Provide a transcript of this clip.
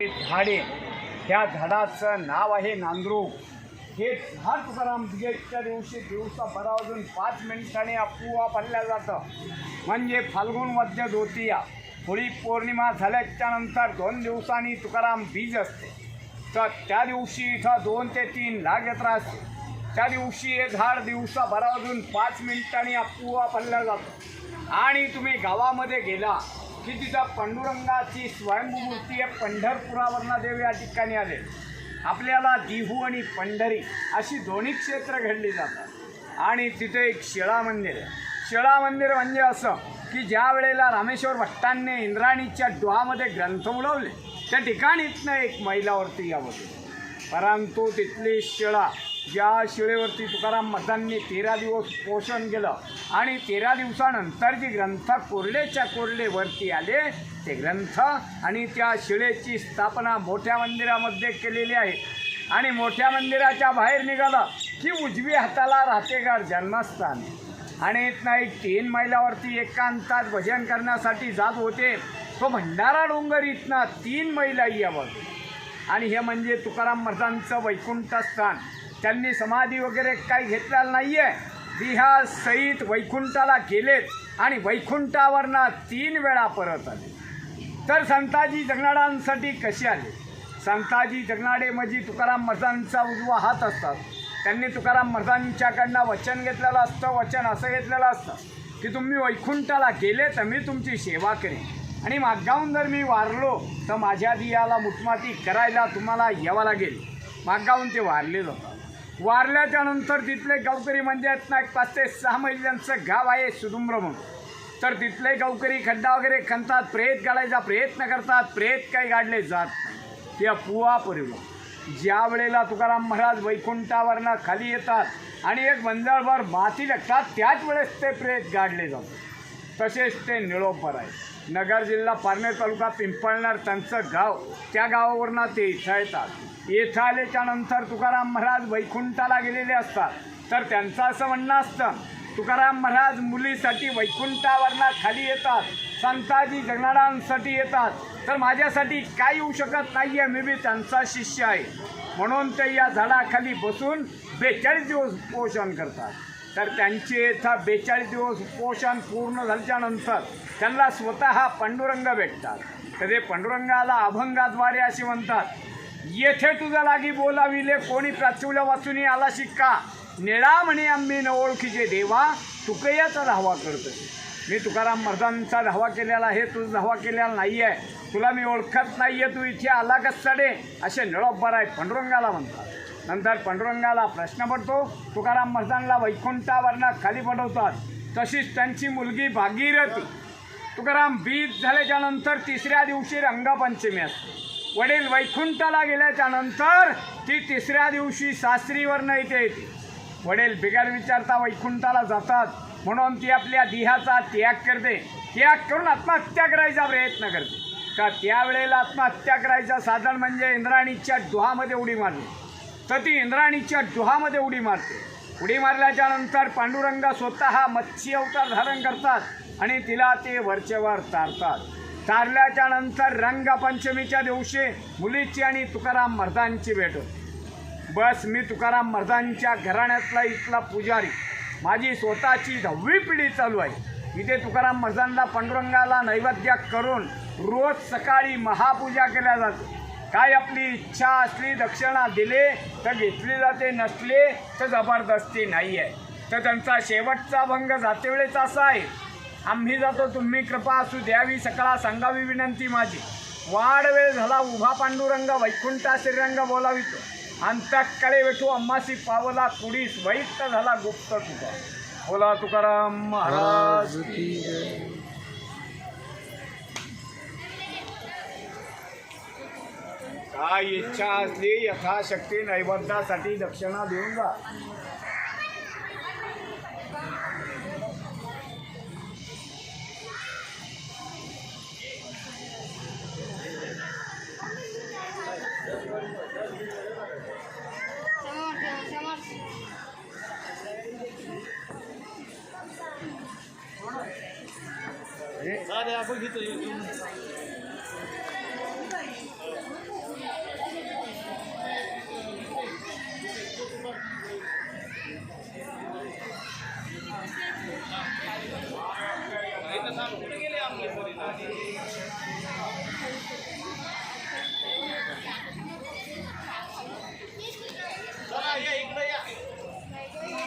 झाडे ह्या झाडाचं नाव आहे नांदरू. हे झाड तुकाराम बिजेच्या दिवशी दिवसा बरावजून पाच मिनिटाने आपोआप हल्ल्या जातं. म्हणजे फाल्गुन मध्य द्वितीया होळी पौर्णिमा झाल्याच्यानंतर दोन दिवसांनी तुकाराम बीज असते. तर त्या दिवशी इथं दोन ते तीन लाख यात्रा असते. त्या दिवशी हे झाड दिवसा बारा पाच मिनिटांनी आपोआप हल्ल्या जातं. आणि तुम्ही गावामध्ये गेला की तिथं पांडुरंगाची स्वयंभू मूर्ती आहे पंढरपुरावरनं देव या ठिकाणी आले. आपल्याला दिहू आणि पंढरी अशी दोन्ही क्षेत्र घडली जातात. आणि तिथे एक शिळा मंदिर आहे. शिळा मंदिर म्हणजे असं की ज्या वेळेला रामेश्वर भट्टांनी इंद्राणीच्या डोहामध्ये ग्रंथ उडवले त्या ठिकाणीतनं एक महिलावरती यावं. परंतु तिथली शिळा ज्या शिळेवरती तुकाराम महाराजांनी तेरा दिवस पोषण केलं आणि तेरा दिवसानंतर जी ग्रंथ कोरडेच्या कोरडेवरती आले ते ग्रंथ आणि त्या शिळेची स्थापना मोठ्या मंदिरामध्ये केलेली आहे. आणि मोठ्या मंदिराच्या बाहेर निघालं की उजवी हाताला राहतेगार जन्मस्थान. आणि नाही तीन मैलावरती एकांतात भजन करण्यासाठी जात होते. तो भंडारा डोंगर इथनं तीन मैला यावं. आणि हे म्हणजे तुकाराम महाराजांचं वैकुंठ स्थान त्यांनी समाधी वगैरे काही घेतलेलं नाही आहे बिहार सहित वैकुंठाला गेलेत आणि वैकुंठावरनं तीन वेळा परत आले. तर संताजी जगनाडांसाठी कसे आले? संताजी जगनाडे म्हणजे तुकाराम मर्जांचा उजवा हात असतात. त्यांनी तुकाराम मर्दांच्याकडनं वचन घेतलेलं असतं. वचन असं घेतलेलं असतं की तुम्ही वैकुंठाला गेले तर मी तुमची सेवा करेन. आणि मागगावून जर मी वारलो तर माझ्या दियाला मुठमाती करायला तुम्हाला यावं लागेल. मागगावून ते वारले जातात. वारल्याच्या नंतर तिथले गावकरी म्हणजे आहेत ना एक पाच ते सहा महिन्यांचं गाव आहे सुदुम्र म्हणून. तर तिथले गावकरी खड्डा वगैरे खणतात प्रेत काढायचा प्रयत्न करतात प्रेत काही काढले जात नाही. या पुवा परिवार ज्या वेळेला तुकाराम महाराज वैकुंठावरनं खाली येतात आणि एक मंजळभर माती लागतात त्याच वेळेस ते प्रेत गाडले जातात. तसेच ते निळोपर आहे. नगर जिल्हा पारनेर तालुका पिंपळणार त्यांचं गाव. त्या गावावरनं ते इथं येतात. इथं आल्याच्यानंतर तुकाराम महाराज वैकुंठाला गेलेले असतात. तर त्यांचं असं म्हणणं असतं तुकाराम महाराज मुलीसाठी वैकुंठावरनं खाली येतात. संताजी जगनाडांसाठी येतात. तर माझ्यासाठी काय येऊ शकत नाही आहे मी बी त्यांचा शिष्य आहे. म्हणून ते या झाडाखाली बसून बेचाळीस दिवस पोषण करतात. तर त्यांचे इथं बेचाळीस दिवस पोषण पूर्ण झाल्याच्यानंतर त्यांना स्वतः पांडुरंग भेटतात. तर ते पांडुरंगाला अभंगाद्वारे असे म्हणतात येथे तुझा लागी बोलाविले कोणी प्राचुल्या वाचून आला शिक्का. निळा म्हणे आम्ही न ओळखीचे देवा तुकयाचा धावा करतो मी तुकाराम मर्दांचा धावा केलेला आहे तुझा धावा केलेला नाही आहे तुला मी ओळखत नाही आहे तू इथे आला कसडे असे निळोब्बर आहे पांडुरंगाला म्हणतात. नंतर पांडुरंगाला प्रश्न पडतो तुकाराम महाराजांना वैकुंठावरनं खाली पडवतात. तशीच त्यांची मुलगी भागीरथी. तुकाराम बीज झाल्याच्यानंतर तिसऱ्या दिवशी रंगपंचमी असते. वडील वैकुंठाला गेल्याच्यानंतर ती तिसऱ्या दिवशी सासरीवरनं इथे येते. वडील बिगर विचारता वैकुंठाला जातात म्हणून ती आपल्या देहाचा त्याग करते. त्याग करून आत्महत्या करायचा प्रयत्न करते. का त्यावेळेला आत्महत्या करायचा साधन म्हणजे इंद्राणीच्या डोहामध्ये उडी मारली तर ती इंद्राणीच्या डोहामध्ये उडी मारते. उडी मारल्याच्यानंतर पांडुरंग स्वतः मत्स्य अवतार धारण करतात आणि तिला ते वरचेवर तारतात तारल्याच्यानंतर रंगपंचमीच्या दिवशी मुलीची आणि तुकाराम मर्दांची भेट होते. बस मी तुकाराम मर्दांच्या घराण्यातला इथला पुजारी. माझी स्वतःची दहावी पिढी चालू आहे. इथे तुकाराम मर्दांना पांडुरंगाला नैवेद्य करून रोज सकाळी महापूजा केल्या जाते. काय आपली इच्छा असली दक्षिणा दिले तर घेतली जाते नसले तर जबरदस्ती नाही आहे तर त्यांचा शेवटचा भंग जाते वेळेस असा आहे. आम्ही जातो तुम्ही कृपा असू द्यावी सकाळ सांगावी विनंती माझी. वाढ वेळ झाला उभा पांडुरंग वैकुंठा श्रीरंग बोलावितो. अंतकडे वेठू अम्मासी पावला कुडीस वैत्त झाला गुप्त तुका बोला तुकाराम महाराज. हा इच्छा असली यथाशक्ती नैवेद्यासाठी दक्षिणा देऊन जा. आपण घेतो